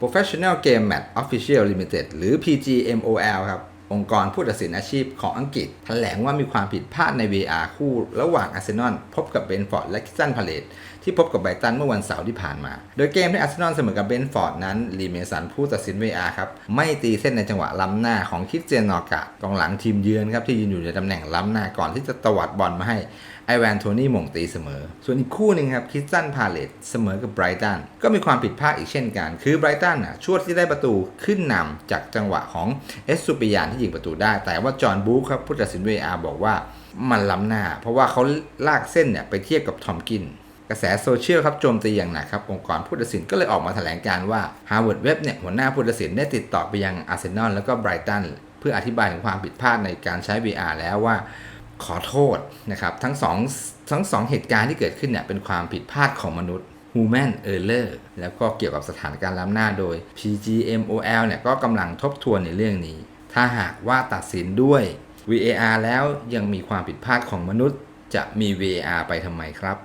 Professional Game Match Official Limited หรือ PGMOL ครับ องค์กรผู้ตัดสินอาชีพของอังกฤษแถลงว่ามีความผิดพลาดใน VR คู่ระหว่างอาร์เซนอลพบกับเบนฟอร์ดและคิสตันพาเลตที่พบกับไบตันเมื่อวันเสาร์ที่ผ่านมา โดยเกมที่อาร์เซนอลเสมอกับเบนฟอร์ดนั้นลีเมสันผู้ตัดสิน VR ครับ ไม่ตีเส้นในจังหวะล้ำหน้าของคิดเจยนนอกะกองหลังทีมเยือนครับที่ยืนอยู่ในตำแหน่งล้ำหน้าก่อนที่จะตวัดบอลมาให้ ไอแวนโทนี่มงตีเสมอ ส่วนอีกคู่หนึ่งครับคิสตันพาเลตเสมอกับไบรตันก็มีความผิดพลาดอีกเช่นกัน คือไบรตันอะช่วงที่ได้ประตูขึ้นนำจากจังหวะของเอสซูปิยานที่ยิงประตูได้ แต่ว่าจอห์นบูคครับผู้ตัดสิน VR บอกว่ามันล้ำหน้า เพราะว่าเขาลากเส้นเนี่ยไปเทียบกับทอมกินกระแสโซเชียลครับโจมตีอย่างหนักครับ องค์กรผู้ตัดสินก็เลยออกมาแถลงการว่า Harvard Web เนี่ยหัวหน้าผู้ตัดสินได้ติดต่อไปยังอาร์เซนอลแล้วก็ไบรตันเพื่ออธิบายถึงความผิดพลาดในการใช้ VR แล้วว่า ขอโทษนะครับ ทั้งสองทั้งสองเหตุการณ์ที่เกิดขึ้นเนี่ยเป็นความผิดพลาดของมนุษย์ Human Error แล้วก็เกี่ยวกับสถานการณ์ล้ำหน้าโดย PGMOL เนี่ยก็กำลังทบทวนในเรื่องนี้ ถ้าหากว่าตัดสินด้วย VAR แล้วยังมีความผิดพลาดของมนุษย์ จะมี VAR ไปทำไมครับ